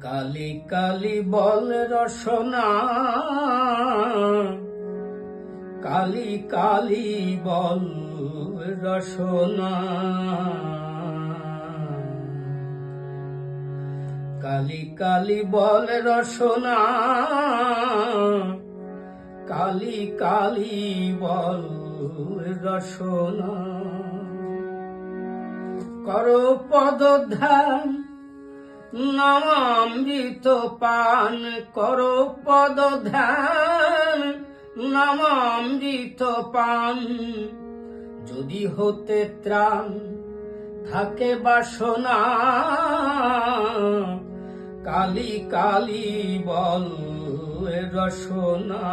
কালি কালি বল রসনা। কালি কালি বল রসনা। কালি কালি বল রসনা। কালি কালি বল রসনা। করো পদধ্যান নামামৃত পান করো পদ ধ্যান। নামামৃত পান যদি হতে ত্রাণ থাকে বাসনা। কালি কালি বল রসনা।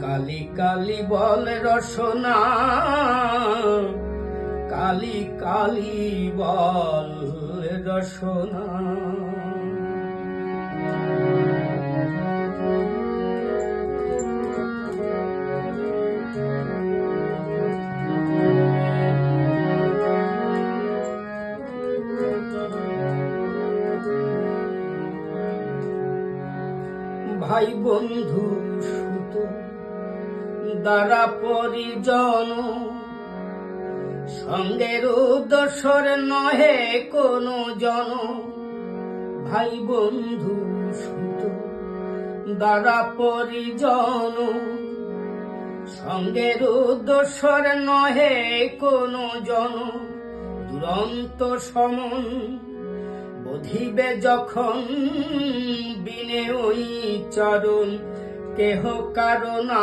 কালি কালি বল রসনা। কালি কালি বল রসনা। ভাই বন্ধু সুত দ্বারা পরিজন সঙ্গের দোসর নহে কোনো জন। ভাই বন্ধু সুত, দ্বারা পরিজন। সঙ্গের দোসর নহে কোনো জন। দুরন্ত সমন বধিবে যখন বিনে ওই চরণ, কেহ কারণা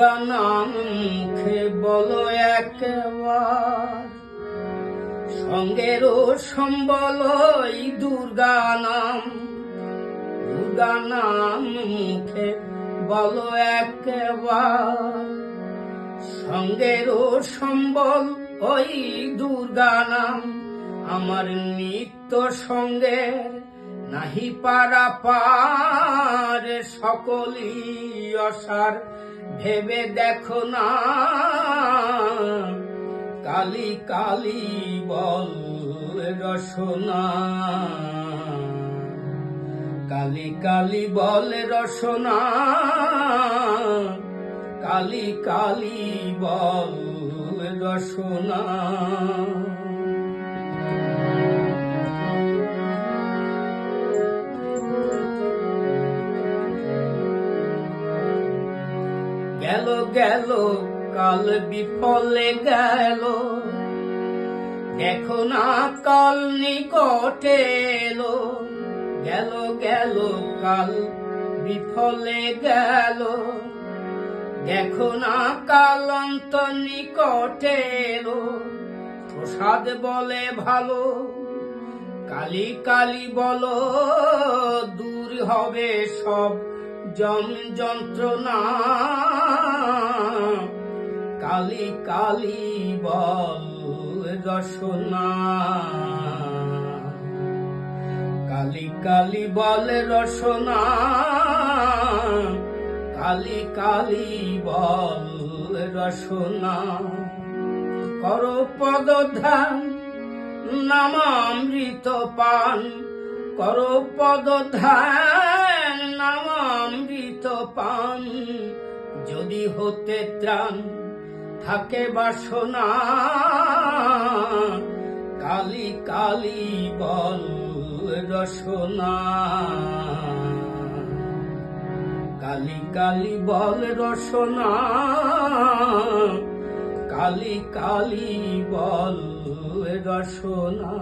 নাম মুখে বলো একবার। সঙ্গের সম্বল দুর্গা নাম দুর্গা নাম মুখে বলো একবার। সঙ্গের সম্বল ওই দুর্গা নাম আমার নিত্য সঙ্গের নাহি পারা পার সকলি অসার। ভেবে দেখো না, কালি কালি বল রসনা। কালি কালি বল রসনা, কালি কালি বল রসনা। গেল কাল বিফলে গেল। দেখো না কাল নিকটে এলো, গেল গেল, কাল বিফলে গেল। দেখো না কাল অন্ত নিকটে এলো, প্রসাদ বলে ভালো, কালি কালি বলো, দূর হবে সব জম যন্ত্রণা। কালি কালি বল রসনা। কালি কালি বল রসনা, কালি কালি বল রসনা। করো পদধ্যান, নামামৃত পান। করো পদধ্যান, নামামৃত পান। যদি হতে ত্রাণ থাকে বাসনা কালি কালি বল রসনা। কালি কালি বল রসনা কালি কালি বল রসনা।